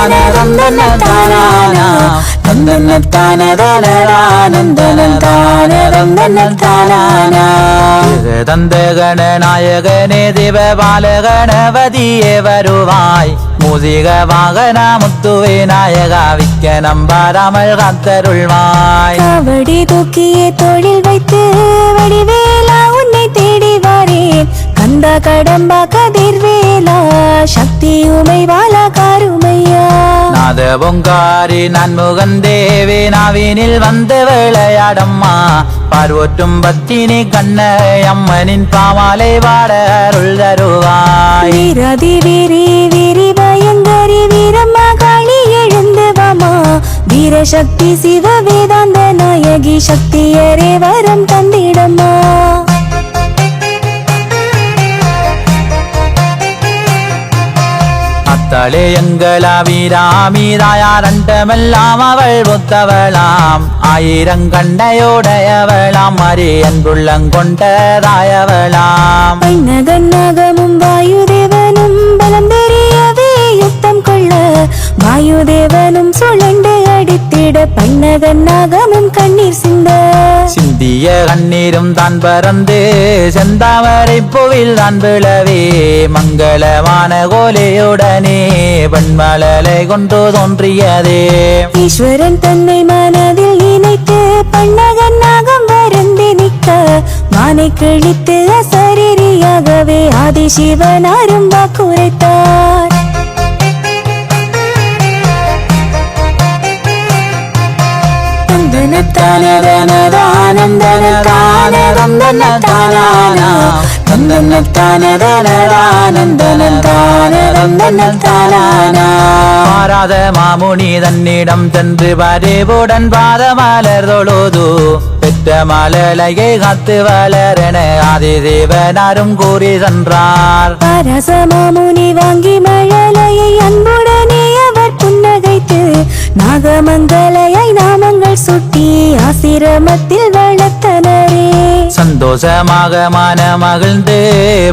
தானதம் தன்ன தானானா தந்தன தானதனரானந்தன தானதம் தன்ன தானானா தந்த கணநாயகனே தேவ பாலகணபதியே வருவாய். மூசிக வாகன முத்துவே நாயகா விக்க நம்பாராமல் காத்தருள்வாய். காவடி தூக்கியே தோளில் வைத்து வடிவேலா உன்னை தேடி வாரேன். கந்தா கடம்பா கதிர்வேலா சக்தி உமை வாலா காருமையா. நாத பொங்காரி நன்முகன் தேவி நாவினில் வந்து விளையாடம்மா. பார்வற்றும் பத்தினி கண்ண அம்மனின் பாமாலை வாட அருள் தருவாய். வீராதி வீரி வீரி பயங்கரி வீரம்மா காளி எழுந்து வாமா. வீரசக்தி சிவ வேதாந்த நாயகி சக்தியரே வரம் தந்திடம்மா. அத்தளே எங்களா வீராமீதாயாரண்டமெல்லாம் அவள் ஒத்தவளாம். ஆயிரம் கண்டையோடையவளாம் மறி அன்புள்ளங்கொண்டதாயவளாம் பைனகன்னாகமும் வாயுதேவனும் பலம் தெரியவே யுத்தம் கொள்ள வாயுதேவனும் சுழண்டு அடித்திட பைனகன்னாகமும் கண்ணீர் சிந்த. சிந்திய கண்ணீரும் தான் பறந்து செந்தாமரை பூவில் தான் விழவே. மங்களமான கோலையுடனே பெண்மலலை கொண்டு தோன்றியதே. ஈஸ்வரன் தன்னை மனதில் நினைத்து பன்னகன்னாகம் வருந்தி நிற்க. மானை கிழித்து அசரீரியாகவே ஆதிசிவன் அரும்பா குறைத்தார் மாறாத மாமுனி தன்னிடம் சென்று பரிவுடன் பாதமலர் தொழுது பெற்ற மலலையை காத்து வளரென ஆதிதேவனாரும் கூறி சென்றார் அரச மாமுனி வாங்கி மழலையை அன்புடனே அவர் புன்னகைத்து நாகமங்கலையை நாமங்கள் சுட்டி ஆசிரமத்தில் வளர்த்தனரே. சந்தோஷமாக மன மகிழ்ந்து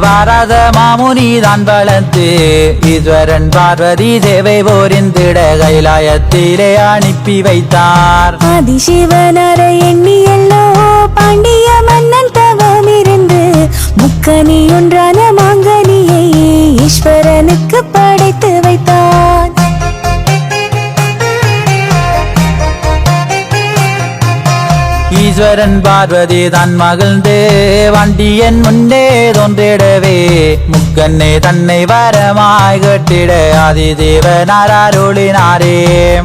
வாராத மாமுனி தான் வளர்த்து ஈஸ்வரன் பார்வதி சேவை போரிந்திட கைலாயத்திலே அனுப்பி வைத்தார். ஆதிசிவனரை எண்ணியல்லோ பாண்டிய மன்னன் தவம் இருந்து முக்கனி ஒன்றான மாங்கனியை ஈஸ்வரனுக்கு படைத்து வைத்தான் ஈஸ்வரன் பார்வதி தான் மகிழ்ந்து வண்டியன் முன்னே தோன்றிடவே. முக்கண்ணே தன்னை வரமாய் கட்டிட ஆதிதேவனார் அருளினாரே.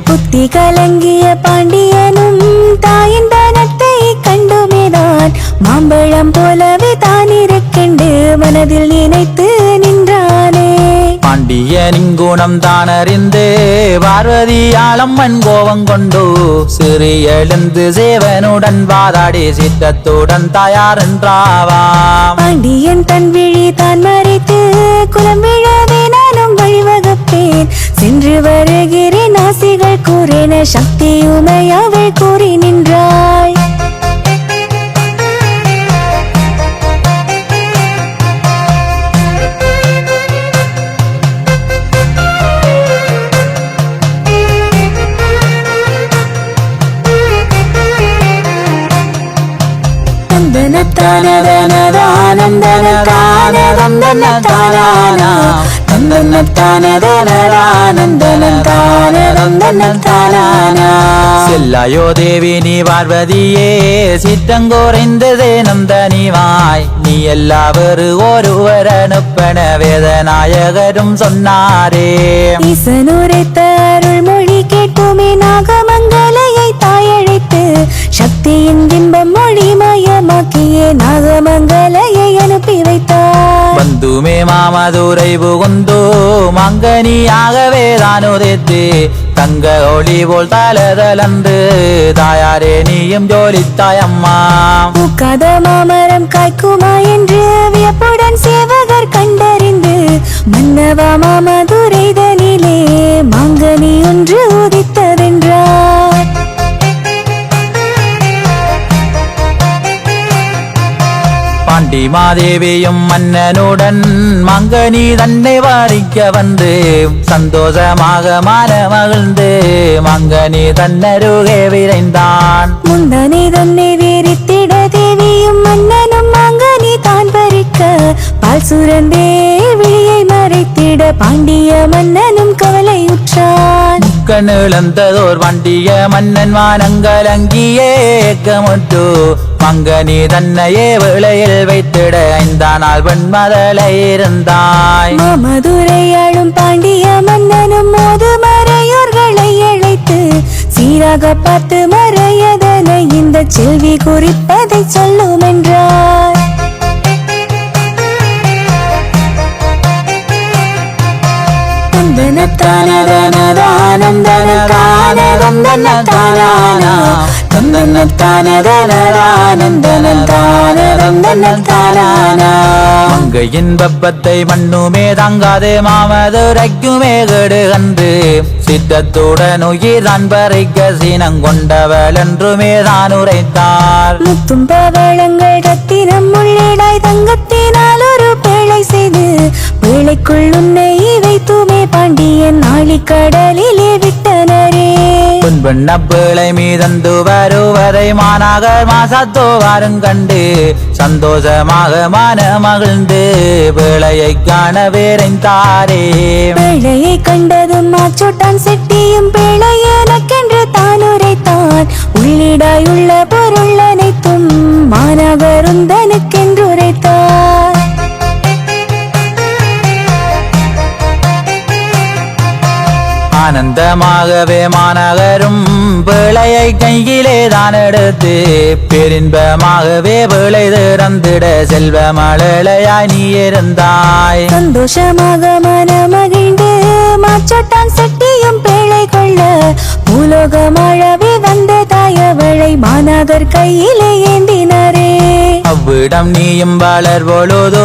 புத்தி கலங்கிய பாண்டியனும் தாயின் தனத்தை கண்டுமேதான். மாம்பழம் போலவே தான் இருக்கின்று மனதில் நினைத்து நின்றானே. பாண்டியனின் குணம் தான் அறிந்து பார்வதி ஆளம்மன் கோபம் கொண்டு சிறு எழுந்து சேவனுடன் வாதாடி சித்தத்துடன் தயார் என்றாவாம் பாண்டியன் தன் விழி தான் மறைத்து குலம் விழாவே நானும் வழிவகுப்பேன். சென்று வருகிறேன் ஆசைகள் கூறின சக்தி உமையவள் கூறி நின்றாள் செல்லாயோ தேவி நீ பார்வதியே சித்தங்கோரைந்ததே நந்தனிவாய். நீ எல்லாவரு ஒருவர் அனுப்பன வேதநாயகரும் சொன்னாரே. ஈசனுரைத்த அருள்மொழி கேட்குமே நாகமங்கலையை பக்தியின் பிம்பம் மொழிமயமாக்கியே நாகமங்கலையை அனுப்பி வைத்தார். வந்துமே மாமதுரை புகுந்தோ மங்கனியாகவே தான் உதைத்து தங்க ஒளி போல் தலதலந்து தாயாரே நீயும் ஜோலித்தாய் அம்மா. பூக்காத மாமரம் காய்க்குமா என்று வியப்புடன் சேவகர் கண்டறிந்து மன்னவா மாமதுரைதனிலே மங்கனி ஒன்று உதித்த பாண்டி மாதேவியும் மன்னனுடன் மங்கனி தன்னை வாரிக்க வந்து சந்தோஷமாக மான மகிழ்ந்து மங்கனி தன்னருகே விரைந்தான். முந்தனி தன்னை வீரித்திட தேவியும் மன்னனும் மங்கனி தான் பறிக்க பால் சுரந்தே விழியை மறைத்திட பாண்டிய மன்னனும் கவலையுற்றான் கண்ணிழந்ததோர் வண்டிய மன்னன் வானங்கலங்கியே ஏக்கமுற்று மங்கனி தன்னையே விளையில் வைத்திட ஐந்தானால் வெண்மதலை இருந்தாய். மதுரையாளும் பாண்டிய மன்னனும் மோது மறையோர்களை அழைத்து சீராக பார்த்து மறையதனை இந்த செல்வி குறிப்பதை சொல்லும் என்றார் மங்கையின் மண்ணுமே தாங்காது மாமதுரைக்குமே கெடு கண்டு சித்தத்துடன் உயிர் தான் சீனம் கொண்டவள் என்றுமே தான் உரைத்தார் முத்தும் பவளங்கள் ரத்தினம் உள்ளிடாய் தங்கத்தினால் ஒரு பேழை செய்து பேழைக்குள் உன்னை வைத்துமே பாண்டியன் நாளிக்கடலிலே விட்டனரே. பொன்பெண்ண பிள்ளை மீதந்து வருவதை மாநகர் மாசத்தோ வாரும் கண்டு சந்தோஷமாக மன மகிழ்ந்து பிள்ளையை காண வேறைந்தாரே. பேழையை கண்டதும் மாச்சோட்டான் செட்டியும் பேழை எனக்கென்று தான் உரைத்தான் உள்ளிடாயுள்ள பொருள் அனைத்தும் மாநகரும் தனக்கென்று ஆனந்தமாகவே மாநகரும் பிழையை கையிலே தான் எடுத்து பெரின்பமாகவே பிழை திறந்திட செல்வ மழலையாய் நீ இருந்தாய். சந்தோஷமாக மனமகிழ்ந்து மாச்சோட்டான் சட்டியும் பிழை கொள்ள பூலோகமழவே வந்த தாயவளை மாநகர் கையிலே ஏந்தினரே. அவ்விடம் நீயும் வளர் பொழுதோ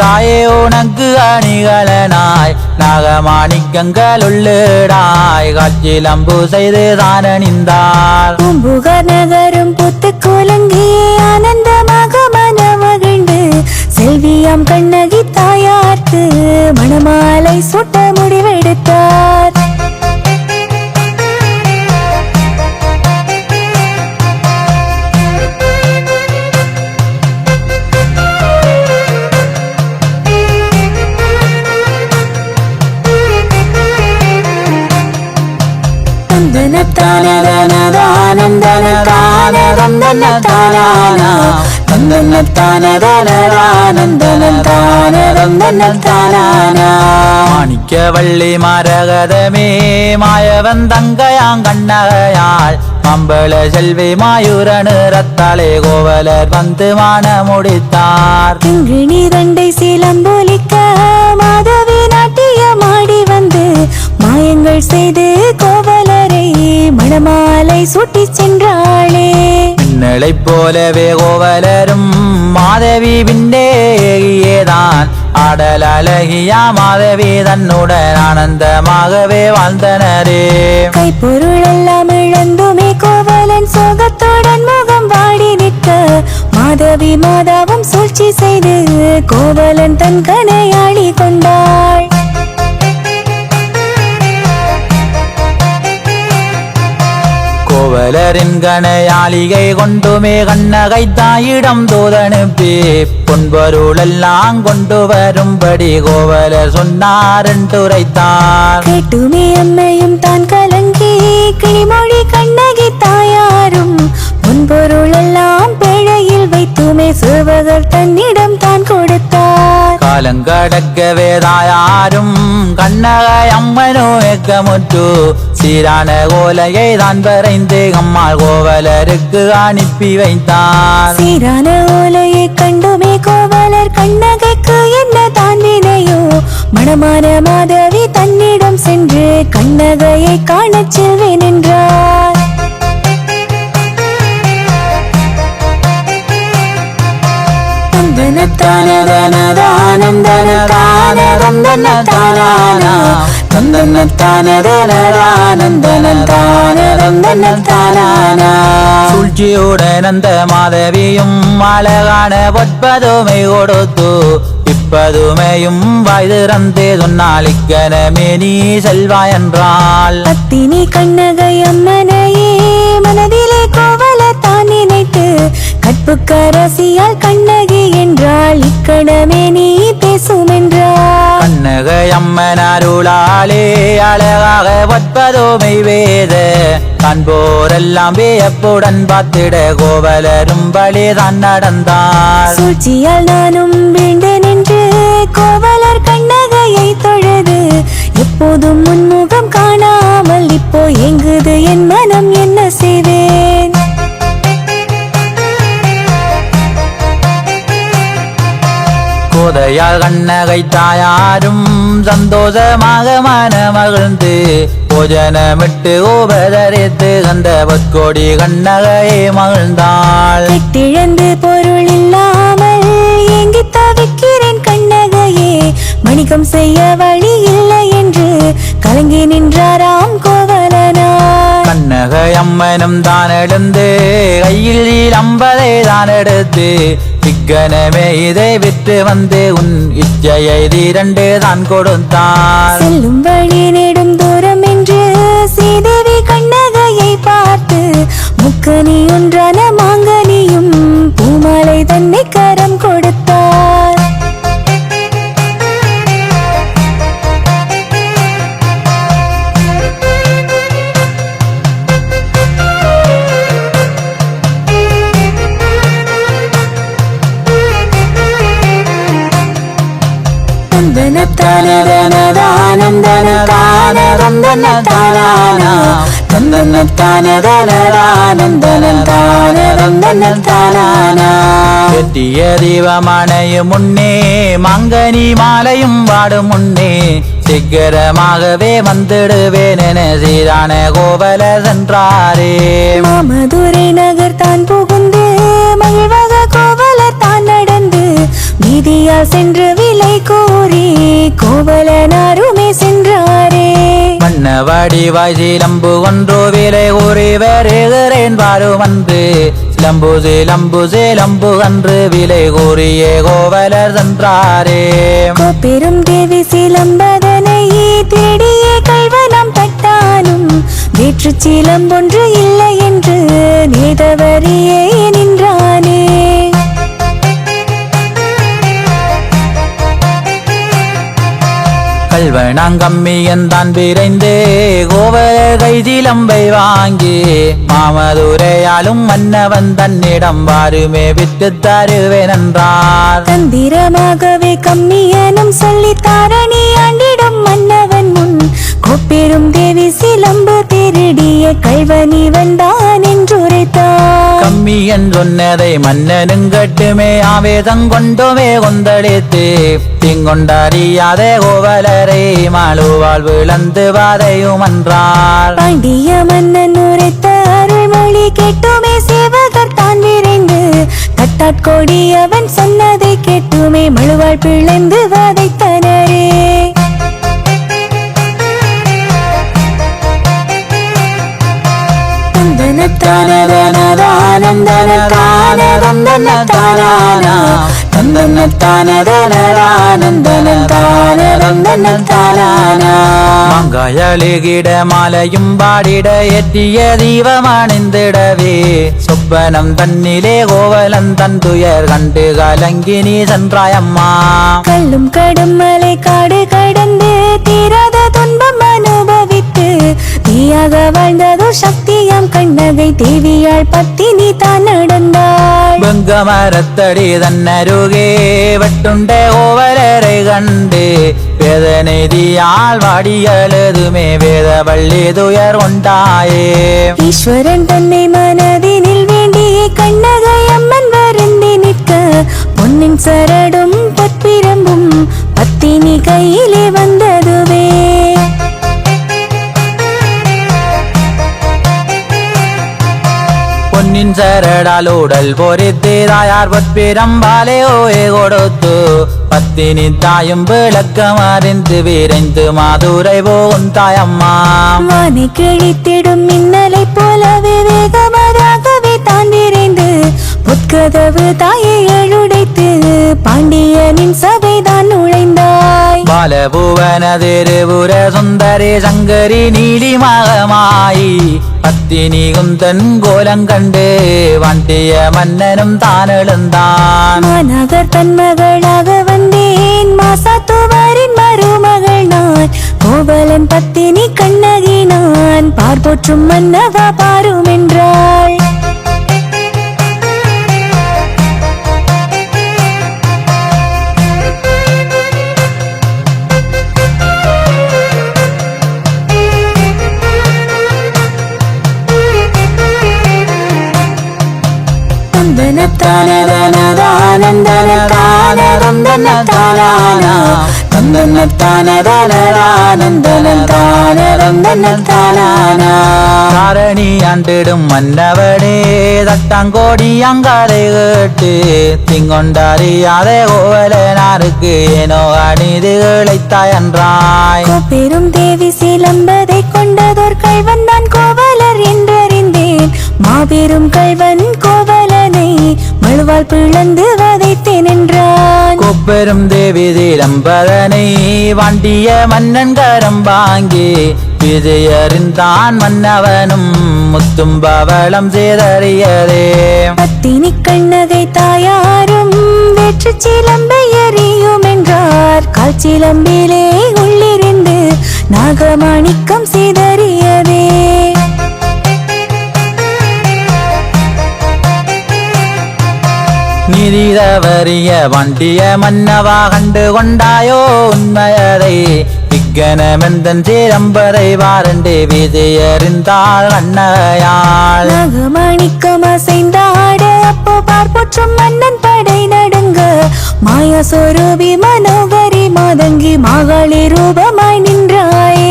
தாயே உனக்கு அணிகலனாய். நாகமாணிக்கங்கள் உள்ளிடாய் காட்சிலம்பு செய்து தான் அணிந்தார் பூம்புகார் நகரும் புத்து குலங்கி ஆனந்தமாக மனமகிழ்ந்து செல்வியாம் கண்ணகி தாயார்க்கு மணமாலை சூட்ட முடிவெடுத்தார். மாணிக்க வள்ளி மரகதமே மாயவன் தங்கையாங் கண்ணகையாள். மம்பள செல்வி மாயுர நிறத்தாலே கோவலர் வந்து மான முடித்தார். கிங்கிணி தண்டை சிலம்பொலிக்க மாதவி நாட்டியமாடி வந்து மாயங்கள் செய்து கோவலரை சென்றாளே. மின்னலைப் போலவே கோவலரும் மாதவி பின்னேதான் ஆடல் அழகியா மாதவி தன்னுடன் ஆனந்தமாகவே வாழ்ந்தனரே. கைப்பொருள் எல்லாம் இழந்துமே கோவலன் சோகத்துடன் முகம் வாடி நிற்க. மாதவி மாதாவும் சூழ்ச்சி செய்து கோவலன் தன் கனையாடி கொண்டாள். கோவலரின் கணையாளிகை கொண்டுமே கண்ணகை தாயிடம் தூதனுப்பி பொன்பொருளெல்லாம் கொண்டு வரும்படி கோவலர் சொன்னார் என்றுரைத்தார். கேட்டுமே அம்மையும் தான் கலங்கி கிளிமொழி கண்ணகி தாயாரும் முன்பொருள் எல்லாம் பேழையில் வைத்துமே சிவகர் தன்னிடம் தான் கொடுத்தார். காலங்கடக்கவே தாயாரும் கண்ணகை அம்மனோ ஏக்கமுற்று சீரான கோலையை தான் வரைந்து அம்மாள் கோவலருக்கு அனுப்பி வைத்தார். சீரான ஓலையை கண்டுமே கோவலர் கண்ணகைக்கு என்ன தான் வினையோ? மணமான மாதவி தன்னிடம் சென்று கண்ணகையை காணச் செல்வேன் என்றார். அந்த மாதவியும் அழகான பொற்பதுமை கொடுத்து இப்பதுமையும் வாய் திறந்தே சொன்னால் இக்கனமே நீ செல்வாய் என்றாள் பத்தினி கண்ணகை அம்மனையே மனதிலே கற்புக்கரசியால் கண்ணகி என்றாள் இக்கணமே நீ பேசும் என்றாள் கண்ணகை அம்மன் அருளாலே அழகாக ஒற்பதுமை வேத காண்போரெல்லாம் வியப்புடன் பார்த்திட கோவலரும் வழிதான் நடந்தார். சூழ்ச்சியால் நானும் வீழ்ந்து நின்று கோவலர் கண்ணகையை தொழுது எப்போதும் முன்முகம் காணாமல் இப்போ எங்குது என் மனம் என்ன செய்வேன்? கோதையால் கண்ணகை தாயாரும் சந்தோஷமாக மனமகிழ்ந்து போஜனமிட்டு உபதரித்து அந்த பொற்கோடி கண்ணகையை மகிழ்ந்தாள். கெட்டிழந்து பொருள் இல்லாமல் ஏங்கி தவிக்கிறேன் கண்ணகையே வணிகம் செய்ய வழி இல்லை என்று கலங்கி நின்றாராம் கோவலனார் கண்ணகை அம்மனும் தான் எழுந்து கையில் அம்பதை தான் எடுத்து இக்கனமே இதை விட்டு வந்து உன் இச்சையை திரண்டு தான் கொடுத்தார் செல்லும் வழி நெடும் தூரம் என்று சீதேவி கண்ணகையை பார்த்து முக்கனி ஒன்றான மாங்கனியும் பூமாலை தன்னை கரம் கொடுத்தார் வெட்டிய தீபமணையும் முன்னே மங்கனி மாலையும் வாடும் முன்னே சிக்கரமாகவே வந்துடுவேன் என சீரான கோவல சென்றாரே. மதுரை நகர் தான் புகுந்து மகிழ்வாக கோவல் வீதியால் சென்று விலை கூறி கோவலனாருமே சென்றாரே. மன்னவாடி வாய் சிலம்பு ஒன்றோ விலை கூறி வருகிறேன் பாரு வந்து. சிலம்பு சிலம்பு சிலம்பு அன்று விலை கூறியே கோவலர் சென்றாரே. கோப்பெரும் தேவி சிலம்பதனை தேடிய கல்வனம் தட்டானும் வேற்று சிலம்பொன்று இல்லை என்று நேதவரியே நின்றானே. கல்வனாங்கம்மியன் தான் விரைந்தே கோவலர் கை சிலம்பை வாங்கி மாமதுரையாலும் மன்னவன் தன்னிடம் வாருமே விட்டு தருவேன் என்றார். தந்திரமாகவே கம்மியனும் சொல்லி தாரணி ஆண்டி கோப்பெரும் தேவி சிலம்பு திருடிய கல்வனி வந்தான் என்றுரைத்தான். கம்மியன் சொன்னதை மன்னனும் கட்டுமே ஆவேதம் கொண்டுமே கொந்தளித்து திங்கொண்டறியாத கோவலரை மாளுவாள் விளந்து வாதையும் என்றார் பாண்டிய மன்னன் உரைத்த அருள்மொழி கேட்டுமே சேவகர் தான் விரைந்து தட்டாட்கொடி அவன் சொன்னதை கேட்டுமே மழுவாள் பிளந்து வதைத்தனரே. மங்காயழுகிட மாலையும் பாடிட எட்டிய தீபம் அணிந்திடவே சொப்பனம் தன்னிலே கோவலன் தன் துயர் கண்டு கலங்கி நீ சென்றாயம்மா கல்லும் கடும் மலை காடு கடந்து தீராத துன்பம் அனுபவித்து தீயாக வாழ்ந்ததோ சக்தியாம் கண்ணகை தேவியாள் பத்தினி தான் நடந்தாள் தன்னருகே வெட்டுண்ட கோவலரை கண்டு வேதனைதியால் வாடியழுதுமே வேத வள்ளி துயர் உண்டாயே. ஈஸ்வரன் தன்னை மனதினில் வேண்டி கண்ணகை அம்மன் வருந்தி நிற்க பொன்னின் சரடும் பொற்பிரம்பும் பத்தினி கையிலே வந்ததுவே നിൻ ചരടാലൂടൽ പൊരുത്തിതായാർ പൊത്പിരമ്പാലെ ഓയെ കൊടുത്തു പത്തിനി തായും വിളക്കമറിന്ത് വിരഞ്ഞ് മാതുരൈ പോകും തായമ്മ കിഴിത്തിടും മിന്നലെ പോലെ വിവേകമരാകവേ താൻ വിരൈந்து உட்கதவு தாயை அழுடைத்து பாண்டியனின் சபைதான் நுழைந்தாய். பாலபுவன திருபுர சுந்தரே சங்கரி நீலிமகமாயி பத்தினியும் தன் கோலம் கண்டு வண்டிய மன்னனும் தான் எழுந்தான் மாநகர் தன் மகளாக வந்தேன் மாசாத்துவாரின் மருமகள் நான். கோவலன் பத்தினி கண்ணகி நான் பார்ப்போற்றும் மன்னவா பாரும் என்றாள். தாரணி ஆண்டிடும் மன்னவனே தட்டாங்கோடி அங்காலை கேட்டு திங்கொண்டறியாதே கோவலனாருக்கு ஏனோ அநீதி இழைத்தாய் என்றாய் பெரும் தேவி சிலம்பதை கொண்டதோர் கள்வன் நான் கோவலர் என்றறிந்தேன். மாபெரும் கள்வன் கோவலனை மழுவால் பிளந்து வதைத்தேன் என்றான். கொப்பெரும் தேவி திலம்பதனை வண்டிய மன்னன் கரம் வாங்கி. விஜயறிந்தான் மன்னவனும் முத்தும் பவளம் சேதறியதே. பத்தினி கண்ணகை தாயாரும் வெற்று சிலம்பை எறியும் என்றார். கால் சிலம்பிலே உள்ளிருந்து நாகமாணிக்கம் சிதறியதே நிதி தவறிய வண்டிய மன்னவா கண்டு கொண்டாயோ உண்மையதை விக்கனமெந்தன் சேரம்பரை வாரண்டே விஜயறிந்தாள் அன்னையாள் நாகமாணிக்கம் அசைந்தாட அப்போ பார்ப்போற்றும் மன்னன் படை நடுங்க. மாயா சொரூபி மனோகரி மாதங்கி மாகாளி ரூபமாய் நின்றாயே.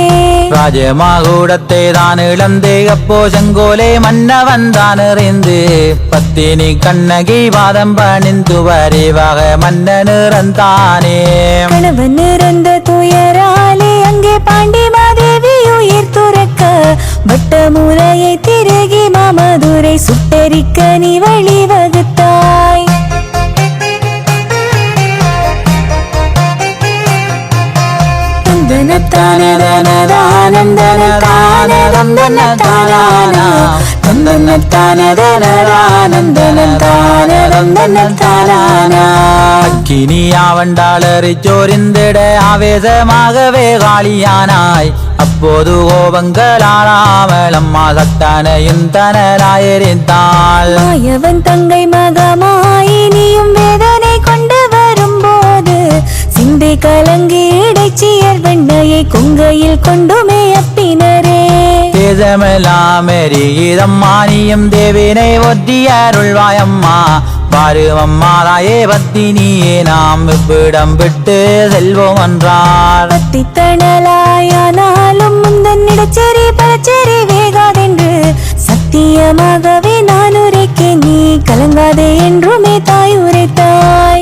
ராஜமாகூடத்தை தான் இழந்து. அப்போ செங்கோலே மன்னவன் தான் எறிந்து பத்தினி கண்ணகி வாதம் பணிந்து வரிவாக மன்னன் இறந்தானே. கணவன் இறந்த துயராலே அங்கே பாண்டி மாதேவி உயிர் துறக்க. வட்ட மூலையை திருகி மாமதுரை சுட்டெரிக்க நீ அக்கினியாவண்டாளரை சோரிந்திட ஆவேசமாகவே காளியானாய் அப்போது கோபங்களாளாமல் அம்மா சக்தனையும் தனலாயிருந்தாள் மாயவன் தங்கை மகமாயினியும் வேதனை கொண்டு வரும்போது சிந்தை கலங்கி கொங்கையில் கொண்டுமே அப்பினரே. தேசமெல்லாம் எரிகிதம்மா நீயும் தேவினை ஒத்தி அருள்வாயம்மா. பாருவம்மா தாயே பத்தினியே நாம் இவ்விடம் விட்டு செல்வோம் என்றார். பத்தித்தனலாயானாலும் முந்தன் இடச்சேரி பலச்சேரி வேகாதென்று சத்தியமாகவே நான் உரைக்கேன் நீ கலங்காதே என்றுமே தாய் உரைத்தாய்.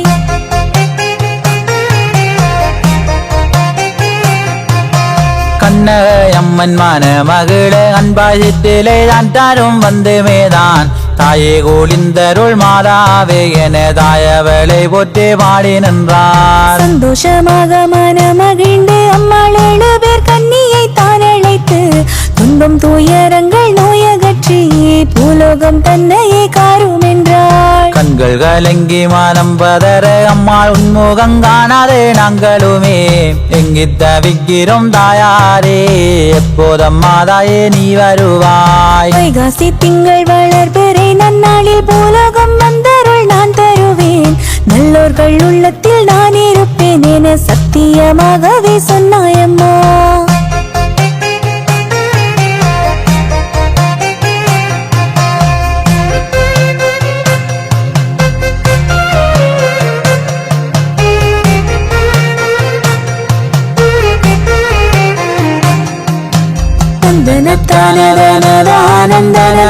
கண்ணகையம்மன் மன மகிழ அன்பாசித்திலே தான் தாரும் வந்துமேதான். தாயே கோலிந்தருள் மாதாவே என தாயவளை போற்றி பாடி நின்றார். சந்தோஷமாக மனமகிழ்ந்து அம்மாள் ஏழு பேர் கண்ணியை தான் அழைத்து துன்பம் துயரங்கள் நோயகற்றி பூலோகம் தன்னையே காரும் என்றார் கண்கள் கலங்கி மனம் பதற அம்மாள் உன்முகம் காணாதே நாங்களுமே. எங்கி தவிக்கிறோம் தாயாரே எப்போதம்மா தாயே நீ வருவாய். வைகாசி திங்கள் வளர்பிறை நன்னாளில் பூலோகம் வந்தருள் நான் தருவேன். நல்லோர்கள் உள்ளத்தில் நான் இருப்பேன் என சத்தியமாகவே சொன்னாயம்மா.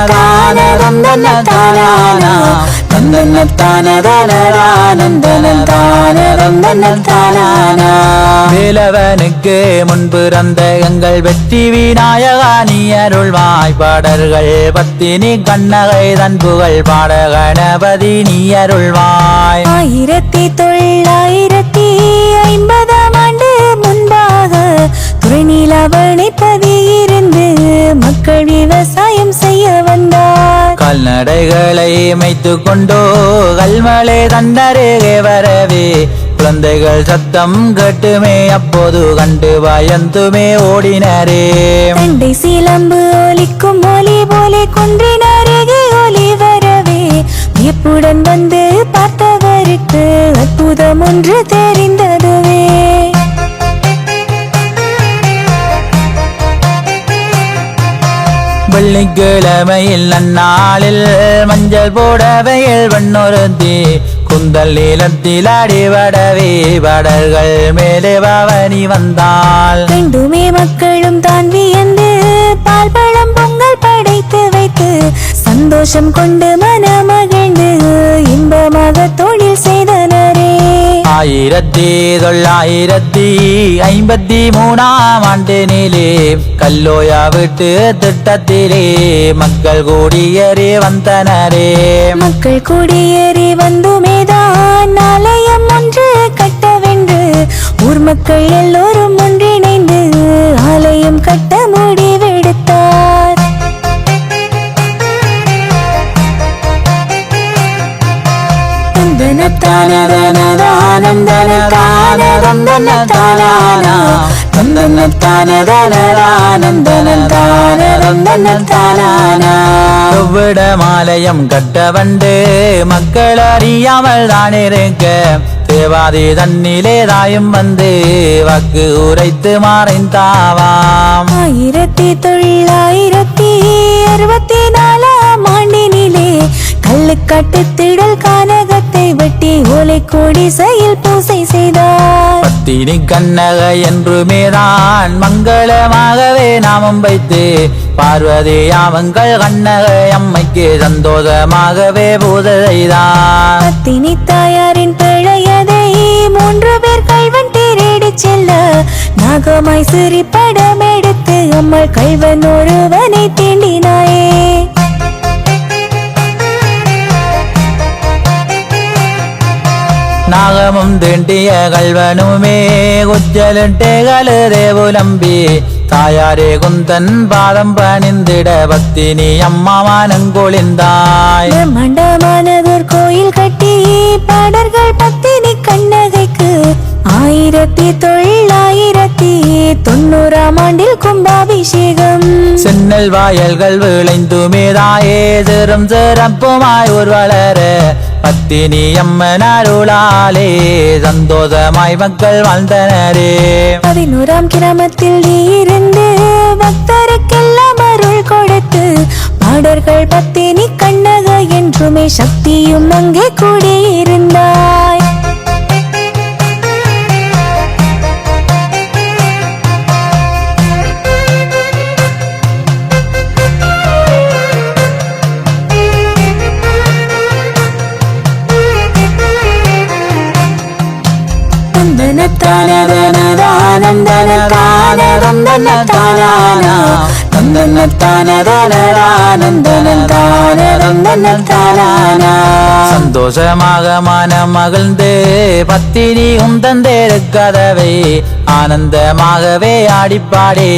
தானந்தன தானானா தந்தன தானதனரானந்தன தானதம் தானானா வேலவனுக்கு முன்பு பிறந்த எங்கள் வெற்றி விநாயகா நீ அருள்வாய் பாடல்கள் பத்தினி கண்ணகை தன் புகழ் பாட கணபதி நீ அருள்வாய். ஆயிரத்தி தொள்ளாயிரத்தி ஐம்பது துறைநீலாவணை பதியிருந்து மக்கள் விவசாயம் செய்ய வந்தார். கால்நடைகளை மேய்த்து கொண்டோ கல்மலை தண்டருகே வரவே. குழந்தைகள் சத்தம் கேட்டுமே அப்போது கண்டு பயந்துமே ஓடினரே. தண்டை சிலம்பு ஒலிக்கும் ஒலி போலே குன்றின் அருகே ஒலி வரவே. வியப்புடன் வந்து பார்த்தவருக்கு அற்புதம் ஒன்று தெரிந்ததுவே. வெள்ளிக்கிழமையில் நன்னாளில் மஞ்சள் போடவையில் வண்ணொருந்தி குந்தல் நீளத்தில் அடிபடவே படர்கள் மேலே பவனி வந்தாள். ரெண்டுமே மக்களும் தான் வியந்து பால் பழம் பொங்கல் படைத்து வைத்து சந்தோஷம் கொண்டு மனமகிழ்ந்து இன்பமாக தொழில் செய்தனரே. ஆயிரத்தி தொள்ளாயிரத்தி ஐம்பத்தி மூணாம் ஆண்டினிலே கல்லோயா விட்டு திட்டத்திலே மக்கள் கூடியறி வந்தனரே. மக்கள் குடியேறி வந்துமேதான் ஆலயம் ஒன்று கட்டவென்று ஊர் மக்கள் எல்லோரும் ஒன்றிணைந்து ஆலயம் கட்ட முடிவெடுத்தார் விட மாலயம் கட்ட வண்டு மக்கள் அறியாமல் தான் இருக்க தேவாதி தன்னிலே தாயும் வந்து வக்கு உரைத்து மறைந்தாவாம் ஆயிரத்தி தொள்ளாயிரத்தி அறுபத்தி நாலாம் ஆண்டினிலே கல்லுக்கட்டு திடல் கானகத்தை வெட்டி ஓலை கோடி செயல் பூசை செய்தார். பத்தினி கண்ணக என்றுமேதான் மங்களமாகவே நாமம் வைத்து பார்வதி அவங்கள் கண்ணக அம்மைக்கு சந்தோஷமாகவே பூஜை செய்தான் பத்தினி தாயாரின் பிழையதை மூன்று பேர் கல்வன் தேரேடி செல்ல நாகமாய் சிறி படம் எடுத்து அம்மாள் கல்வன் ஒருவனை தீண்டினாயே. நாகமும் திண்டிய கல்வனுமே குஜலிட்டே கழுதே புலம்பி தாயாரே குந்தன் பாதம் பணிந்திட பத்தினி அம்மாவானங்கொழிந்தாய் பிரம்மாண்டமானதோர் கோயில் கட்டி பாடர்கள் பத்தினி கண்ணகைக்கு ஆயிரத்தி தொள்ளாயிரத்தி தொண்ணூறாம் ஆண்டில் கும்பாபிஷேகம். சென்னல் வாயல்கள் விளைந்துமேதாயே சிறும் சிறப்புமாய் ஒரு வளர பத்தினி அம்மன் அருளாலே சந்தோஷமாய் மக்கள் வாழ்ந்தனரே. பதினோராம் கிராமத்தில் நீ இருந்து பக்தருக்கெல்லாம் அருள் கொடுத்து பாடர்கள் பத்தினி கண்ணக என்றுமே சக்தியும் அங்கே கூடியிருந்தார் கூடியிருந்தாய் சந்தோஷமாக மனம் மகிழ்ந்து பத்தினி உந்தந்தேரு கதவை ஆனந்தமாகவே ஆடிப்பாடி.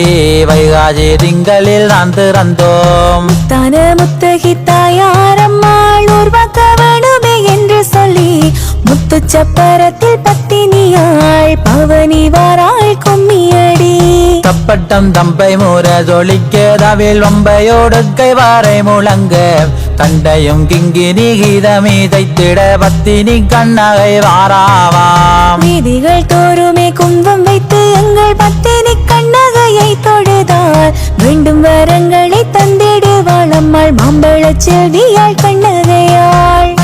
வைகாஜி திங்களில் நான் திறந்தோம். தான முத்தகி தாயாரம்மாள் உருவாக்க வேணுமே என்று சொல்லி முத்து சப்பரத்தில் பட்டம் தம்பை மூர ஜொலிக்க தவில் வம்பையோடு கைவாரை முழங்க. தண்டையும் கிங்கினி கீதமி தைத்திட பத்தினி கண்ணகை வாராவாம். வீதிகள் தோறுமே கும்பம் வைத்து எங்கள் பத்தினி கண்ணகையை தொழுதாள் வேண்டும் வரங்களை தந்திடுவாள் அம்மாள் மாம்பழச் செல்வியாள் கண்ணகையாள்.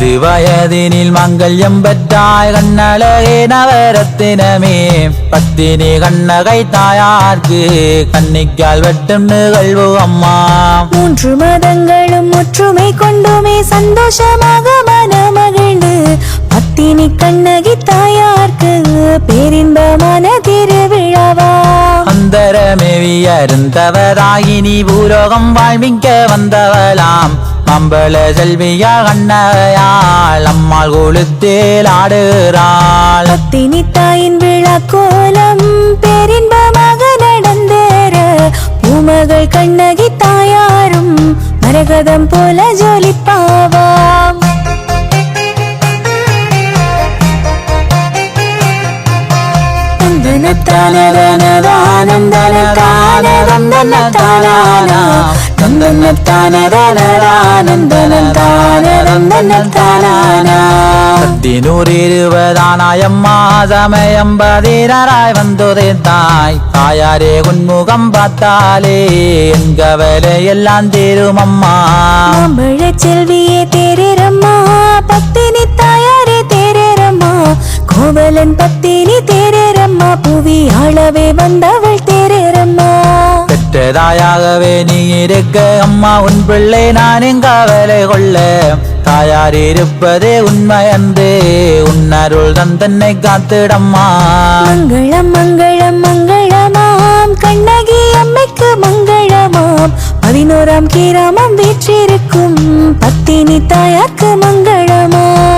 ஐந்து வயதினில் மங்கல்யம் பெற்றாய் கண்ணழகே நவரத்தினமே. பத்தினி கண்ணகை தாயார்க்கு கன்னிக்கால் வெட்டும் நிகழ்வு அம்மா. மூன்று மதங்களும் ஒற்றுமை கொண்டுமே சந்தோஷமாக மனமகிழ்ந்து. பத்தினி கண்ணகி தாயார்க்கு பேரின்பமான திருவிழாவா. அந்தரமேவி அருந்தவராகினி பூலோகம் வாழ்மிக்க வந்தவளாம். கம்பள செல்வியா கண்ணையாள் அம்மாள் கொளுத்தேல் ஆடுகிறாள். பத்தினி தாயின் விழா கோலம் பேரின்பமாக நடந்தேற. பூமகள் கண்ணகி தாயாரும் மரகதம் போல ஜொலிப்பாவாம். பத்தினூர் இருபதானாயம்மா சமயம் பதினாறாய் வந்ததே தாய் தாயாரே உன்முகம் பார்த்தாலே என் கவலை எல்லாம் தீரும் அம்மா செல்வியே தேரேரம்மா பத்தினி தாயாரே தேரேரம்மா கோவலன் பத்தினி தேரேரம்மா புவி ஆளவே வந்தவள் தேரேரம்மா பெற்றதாயாகவே நீ இருக்க. அம்மா உன் பிள்ளை நான் கவலை கொள்ள. தாயார் இருப்பதே உண்மை அன்று உன்னருள் தன் தன்னை காத்திடம்மா. மங்களம் மங்களம் மங்களமாம். கண்ணகி அம்மைக்கு மங்களமாம். பதினோராம் கீராமம் வீற்றிருக்கும். பத்தினி தாயாக்கு மங்களமாம்.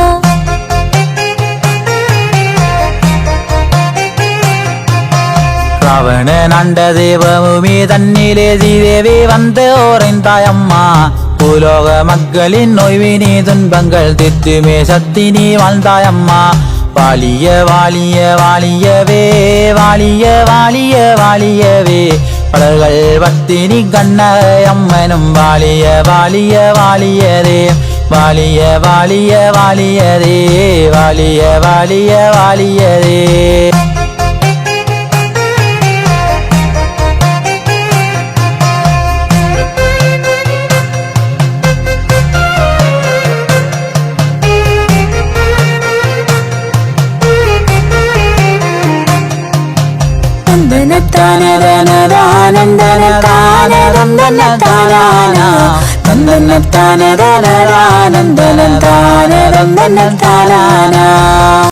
ராவணன் அண்ட தேவமுமி தன்னிலே சீதேவி வந்து ஓரைந்தாயம்மா பூலோக மக்களின் நோய்வினி துன்பங்கள் தித்துமே சத்தினி வாழ்ந்தாயம்மா. வாலிய வாலிய வாலியவே வாலிய வாலிய வாலியவே பலர்கள் பத்தினி கண்ணயம்மனும் வாலிய வாலிய வாலியதே வாலிய வாலிய வாலியதே வாலிய வாலிய வாலியதே தந்தன தான